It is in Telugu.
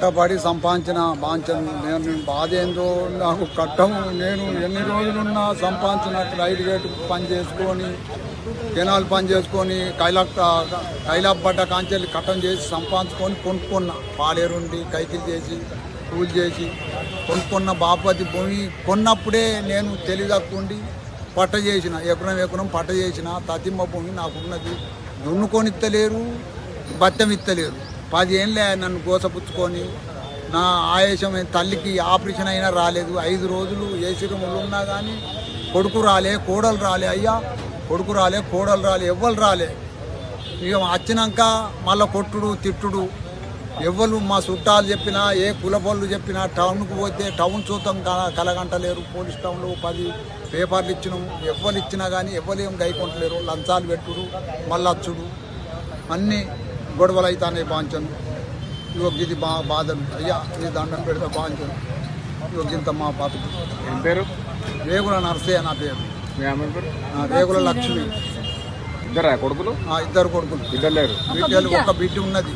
కట్టబడి సంపాదించిన బాంచను. నేను బాధేందో నాకు కట్టము నేను ఎన్ని రోజులున్నా సంపాదించిన రైలు గేటు పని చేసుకొని కెనాల్ పని చేసుకొని కైలా కైలాపడ్డ కాంచెల్లి కట్టం చేసి సంపాదించుకొని కొనుక్కున్నా. పాలేరుండి కైకిలు చేసి పూజ చేసి కొనుక్కున్న బాపతి భూమి కొన్నప్పుడే నేను తెలివిదక్కుండి పట్ట చేసిన ఎకరం ఎకరం పట్ట చేసిన తతిమ్మ భూమి నాకున్నది. దున్నుకొని ఇత్తలేరు బత్తం ఇత్తలేరు. పది ఏళ్ళే నన్ను గోసపుచ్చుకొని నా ఆయేషం తల్లికి ఆపరేషన్ అయినా రాలేదు. ఐదు రోజులు ఏసీ రూములు ఉన్నా కానీ కొడుకు రాలే కోడలు రాలే. అయ్యా కొడుకు రాలే కోడలు రాలే ఎవ్వరు రాలే. ఇక వచ్చినాక మళ్ళీ కొట్టుడు తిట్టుడు. ఎవ్వరు మా చుట్టాలు చెప్పినా ఏ కులపళ్ళు చెప్పినా టౌన్కు పోతే టౌన్ చూద్దాం క- కలగంటలేరు. పోలీస్ టౌన్లో పది పేపర్లు ఇచ్చినాం. ఎవ్వరు ఇచ్చినా కానీ ఎవ్వరు ఏం గైకొంటలేరు. లంచాలు పెట్టుడు మళ్ళీ వచ్చుడు అన్నీ గొడవలు అవుతాయి బాంచను ఇగో ఇది బా బాధలు. అయ్యా ఈ దండం పెడితే బాంచను ఇగో ఇంత మా ఏం పేరు? రేగుల నర్సయ్య నా పేరు. రేగుల లక్ష్మి. ఇద్దరా కొడుకులు? ఆ, ఇద్దరు కొడుకులు. ఇద్దరు లేరు. బిడ్డలు ఒక బిడ్డ ఉన్నది.